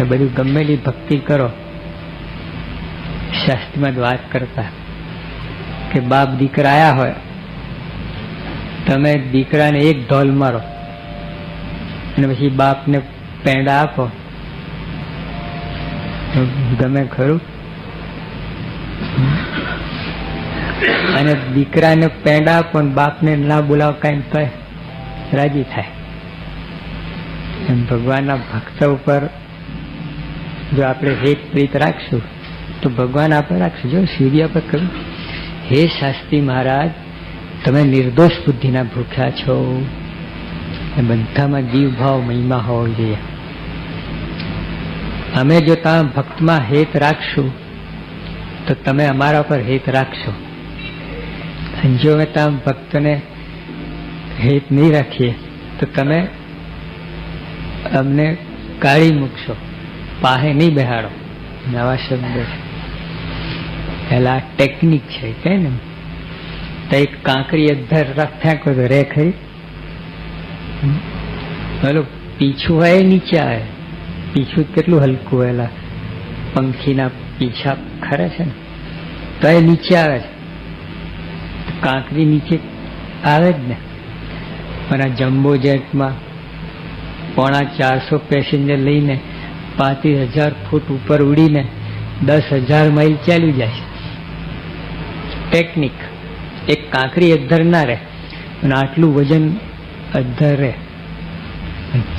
એ બધું ગમેલી ભક્તિ કરો. શાસ્ત્રીમાં વાત કરતા કે બાપ દીકરા આયા હોય, તમે દીકરાને એક ઢોલ મારો અને પછી બાપને પેંડા આપો. ગમે ખરું. અને દીકરાને પેંડા આપો ને બાપને ના બોલાવો કાંઈ તો રાજી થાય. ભગવાનના ભક્ત ઉપર જો આપણે હેત પ્રીત રાખશું, તો ભગવાન આપણે રાખશું. જો શિવજી આપણે કહ્યું, હે શાસ્ત્રી મહારાજ, તમે નિર્દોષ બુદ્ધિના ભૂખ્યા છો. એ બધામાં જીવ ભાવ મહિમા હોવો જોઈએ. અમે જો તમે ભક્તમાં હેત રાખશું, તો તમે અમારા પર હેત રાખશો. જો અમે તમે ભક્તને હેત નહીં રાખીએ, તો તમે અમને કાઢી મૂકશો. પાહે નહીં બેહાડો. નવા શબ્દ છે. પેલા ટેકનિક છે કે ને તો એક કાંકરી અધર ફેંકો તો રે ખરી. પેલું પીછું હોય નીચે આવે. પીછું કેટલું હલકું હોયેલા પંખીના પીછા ખરે છે ને. તો એ નીચે આવે છે. કાંકરી નીચે આવે જ ને. પણ આ જમ્બો જેટમાં પોણા ચારસો પેસેન્જર લઈને પાંત્રીસ હજાર ફૂટ ઉપર ઉડીને દસ હજાર માઇલ ચાલ્યું જાય છે. ટેકનિક એક કાંકરી અધ્ધર ના રહે અને આટલું વજન અધ્ધર રહે.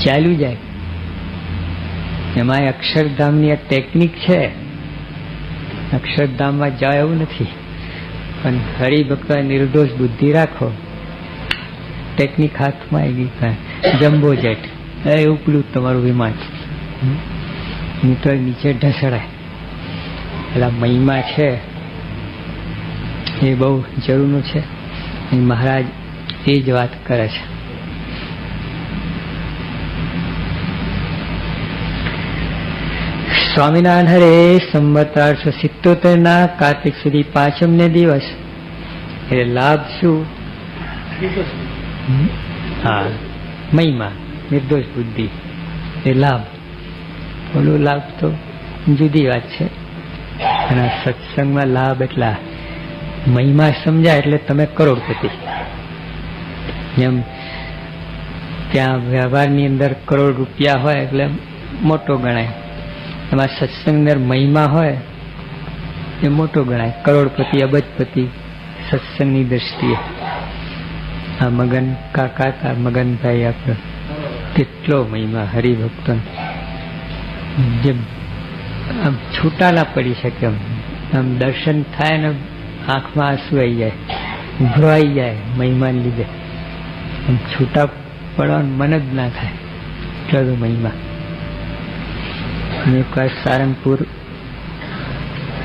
ચાલ્યું જાય. એમાં અક્ષરધામની આ ટેકનિક છે. અક્ષરધામમાં જાય એવું નથી. પણ હરિભક્ત નિર્દોષ બુદ્ધિ રાખો. ટેકનિક હાથમાં આવી ગઈ જમ્બો જેટ. એ ઉપલું તમારું વિમાન. તો નીચે ઢસડાય. એટલે મહિમા છે એ બહુ જરૂરનું છે. મહારાજ એ જ વાત કરે છે. સ્વામિનારાયણ હરે સંમત આઠસો સિત્તોતેર ના કાર્તિક સુધી પાંચમ ને દિવસ. એટલે લાભ શું? હા. મહિમા નિર્દોષ બુદ્ધિ. એ લાભ. ઓલું લાભ તો જુદી વાત છે. અને સત્સંગમાં લાભ એટલા મહિમા સમજાય એટલે તમે કરોડપતિ. જેમ ત્યાં વ્યવહારની અંદર કરોડ રૂપિયા હોય એટલે મોટો ગણાય. એમાં સત્સંગ અંદર મહિમા હોય એ મોટો ગણાય. કરોડપતિ, અબજપતિ સત્સંગની દ્રષ્ટિએ. આ મગન કાકા મગનભાઈ આપણે કેટલો મહિમા હરિભક્તો જે આમ છૂટા ના પડી શકે આમ દર્શન થાય ને આંખમાં આંસુ આવી જાય આવી જાય મહિમાને લીધે. આમ છૂટા પડવાનું મન જ ના થાય એટલો મહિમા. એક વાર સારંગપુર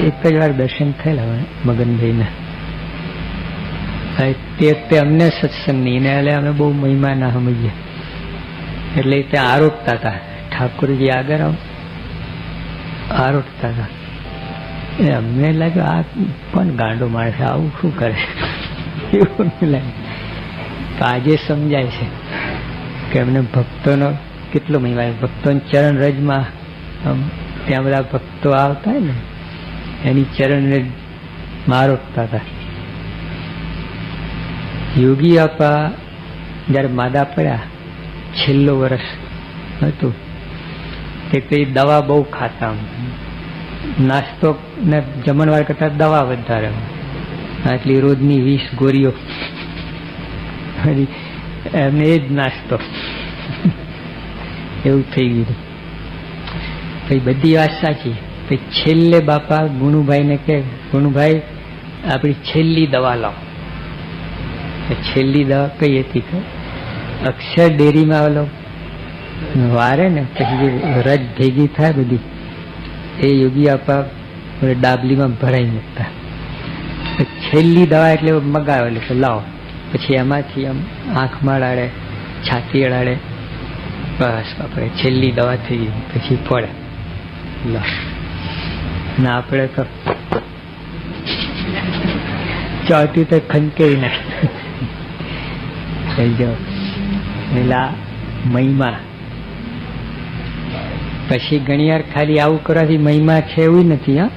એક જ વાર દર્શન થયેલા મગનભાઈના. તે વખતે અમને સત્સંગ નહીં ને એટલે અમે બહુ મહિમા ના સમજીએ. એટલે તે આરોપતા હતા. ઠાકોરજી આગળ આવો આરોપતા હતા. એ અમને લાગ્યું, આ પણ ગાંડો માણસ આવું શું કરે? એવું લાગે તો આજે સમજાય છે કે એમને ભક્તોનો કેટલો મહિમા ભક્તો ચરણ રજમાં ત્યાં બધા ભક્તો આવતા હોય ને, એની ચરણને મારોપતા હતા. યોગી આપા જ્યારે માદા પડ્યા, છેલ્લો વર્ષ હતું તે કઈ દવા બહુ ખાતા નાસ્તો ને જમણવાર કરતા દવા વધારે આટલી રોજની વીસ ગોરીઓ એમને એ જ નાસ્તો. એવું થઈ ગયું. પછી બધી વાત સાચી. પછી છેલ્લે બાપા ગુણુભાઈને કે, ગુણુભાઈ, આપણી છેલ્લી દવા લાવો. છેલ્લી દવા કઈ હતી કે અક્ષર ડેરીમાં ઓલો વારે ને પછી રજ ભેગી થાય બધી, એ યોગી આપા ડાબલીમાં ભરાઈ મૂકતા. છેલ્લી દવા એટલે મગાવે, એટલે લાવો. પછી એમાંથી આમ આંખમાં અડાડે છાતી અડાડે, બસ બાપરે, છેલ્લી દવા થઈ ગઈ, પછી પડે. લો ના આપણે તો ચોથી તો ખંકેરી નાખી. થઈ જાઓ પેલા મહિમા. પછી ઘણી વાર ખાલી આવું કરવાથી મહિમા છે એવું નથી, હા.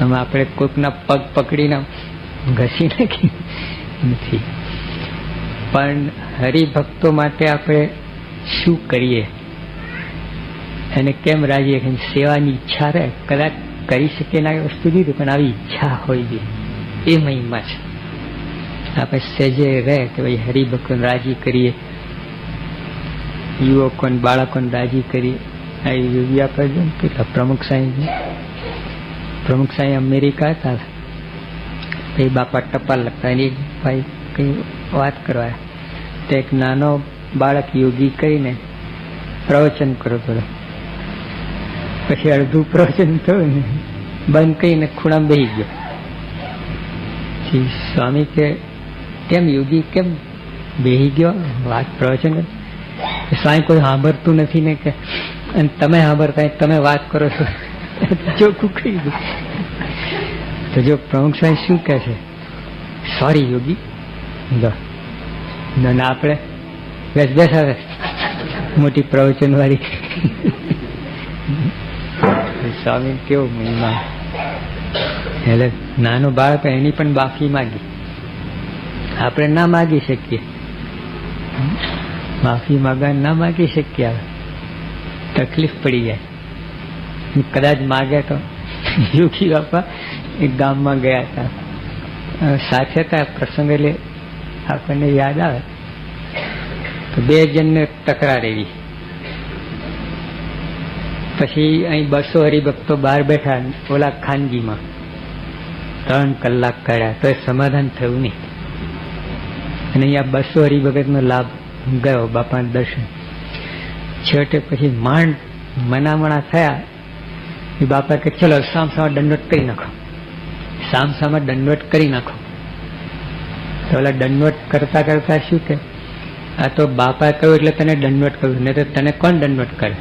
આમાં આપણે કોઈકના પગ પકડીને ઘસી નાખી નથી. પણ હરિભક્તો માટે આપણે શું કરીએ? એને કેમ રાજી કે સેવાની ઈચ્છા રહે? કદાચ કરી શકે ના વસ્તુ દીધું, પણ આવી ઈચ્છા હોય છે એ મહિમા છે. આપણે સેજે રહે કે ભાઈ હરિભક્તોને રાજી કરીએ. યુવકોને, બાળકોને રાજી કરી આવી યોગી કરજો કેટલા પ્રમુખ સાંઈ પ્રમુખ સાંઈ અમેરિકા હતા. એ બાપા ટપાલ લખતા એની ભાઈ કઈ વાત કરવા તો એક નાનો બાળક યોગી કરીને પ્રવચન કરો થોડો. પછી અડધું પ્રવચન થયું બંધ કરીને ખૂણામાં બેસી ગયો. સ્વામી કે, કેમ યોગી, કેમ? બેસી ગયો, વાત પ્રવચન કરે? સ્વામી કોઈ સાંભળતું નથી ને કે, અને તમે સાંભળતા તમે વાત કરો છો. ચોખ્ખું કહી દઉં તો જો પ્રમુખ સ્વામી શું કહે છે? સોરી યોગી. ના આપણે બેસ બેસ હવે. મોટી પ્રવચન વાળી સ્વામી કેવો મહિમા. એટલે નાનો બાળક એની પણ બાફી માગી. આપણે ના માગી શકીએ. માફી માગવા ના માગી શક્યા તકલીફ પડી જાય. કદાચ માગ્યા તો. યોગી બાપા એક ગામમાં ગયા હતા. સાથે હતા પ્રસંગ એટલે આપણને યાદ આવે. તો બે જણને તકરાર એવી પછી અહીં બસો હરિભક્તો બહાર બેઠા ઓલા ખાનગીમાં. ત્રણ કલાક કાઢ્યા. તો સમાધાન થયું નહીં. અને અહીંયા બસો હરિભગતનો લાભ ગયો બાપાને દર્શન. છેવટે પછી માંડ મનામણા થયા. એ બાપા કે, ચલો સામ સામા દંડવટ કરી નાખો. સામ સામે દંડવટ કરી નાખો. તો ઓલા દંડવટ કરતા કરતા શું કે, આ તો બાપા કહ્યું એટલે તને દંડવટ કહ્યું નહીં તો તને કોણ દંડવટ કરે?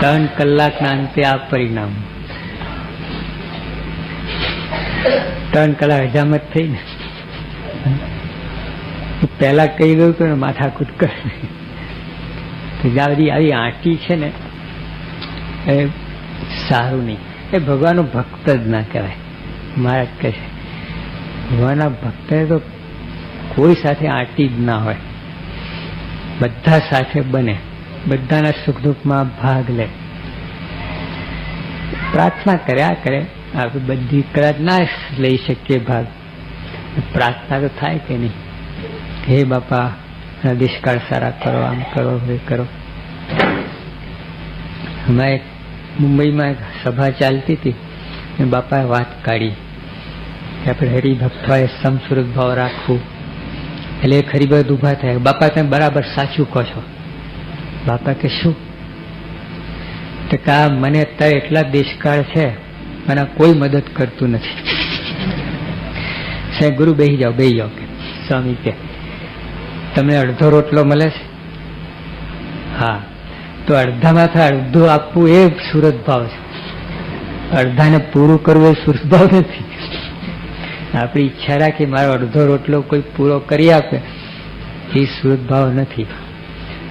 ત્રણ કલાકના અંતે આ પરિણામ. ત્રણ કલાક હજામત થઈ ને. પહેલા કહી ગયું કે માથાકૂટ કર તો જ્યાં બધી આવી આંટી છે ને, એ સારું નહીં. એ ભગવાનનો ભક્ત જ ના કહેવાય. મહારાજ કહે છે, ભગવાનના ભક્ત તો કોઈ સાથે આંટી જ ના હોય. બધા સાથે બને, બધાના સુખ દુઃખમાં ભાગ લે. પ્રાર્થના કર્યા કરે. આપણે બધી કદાચ ના લઈ શકીએ ભાગ. પ્રાર્થના તો થાય કે નહીં? હે બાપા દુષ્કાળ સારા કરો, આમ કરો એ કરો. મેં મુંબઈમાં એક સભા ચાલતી હતી અને બાપાએ વાત કાઢી કે આપણે હરિભક્તોએ સમસુરત ભાવ રાખવું. એટલે એક હરિભક્ત ઊભા થાય. બાપા, તમે બરાબર સાચું કહો છો. બાપા કે શું? તો કે આ મને અત્યારે એટલા દેશકાળ છે, મને કોઈ મદદ કરતું નથી. સાહેબ, ગુરુ બેહી જાઓ બેહી જાઓ કે સ્વામી કે. તમને અડધો રોટલો મળે છે? હા. તો અડધામાંથી અડધું આપવું એ સુરત ભાવ છે. અડધાને પૂરું કરવું એ સુરત ભાવ નથી. આપણી ઈચ્છા રાખી મારો અડધો રોટલો કોઈ પૂરો કરી આપે, એ સુરત ભાવ નથી.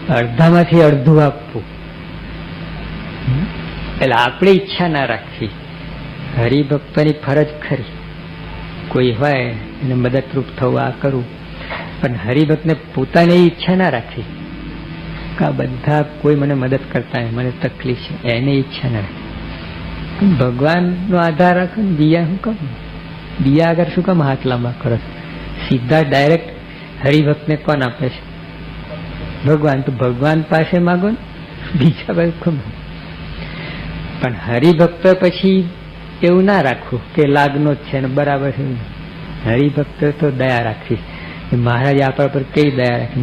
અડધામાંથી અડધું આપવું. એટલે આપણે ઈચ્છા ના રાખવી. હરિભક્તની ફરજ ખરી. કોઈ હોય એને મદદરૂપ થવું, આ કરવું. પણ હરિભક્તને પોતાની ઈચ્છા ના રાખવી આ બધા કોઈ મને મદદ કરતા મને તકલીફ છે, એને ઈચ્છા ના રાખવી ભગવાનનો આધાર રાખો ને દિયા શું કહું દિયા આગળ શું કામ હાથ લાંબા કરો સીધા ડાયરેક્ટ હરિભક્તને કોણ આપે છે? ભગવાન, તો ભગવાન પાસે માગો ને, બીજા પાસે પણ હરિભક્ત પછી એવું ના રાખવું કે લાગનો જ છે ને બરાબર છે હરિભક્ત તો દયા રાખવી મહારાજ આપણા પર કઈ દયા રાખી?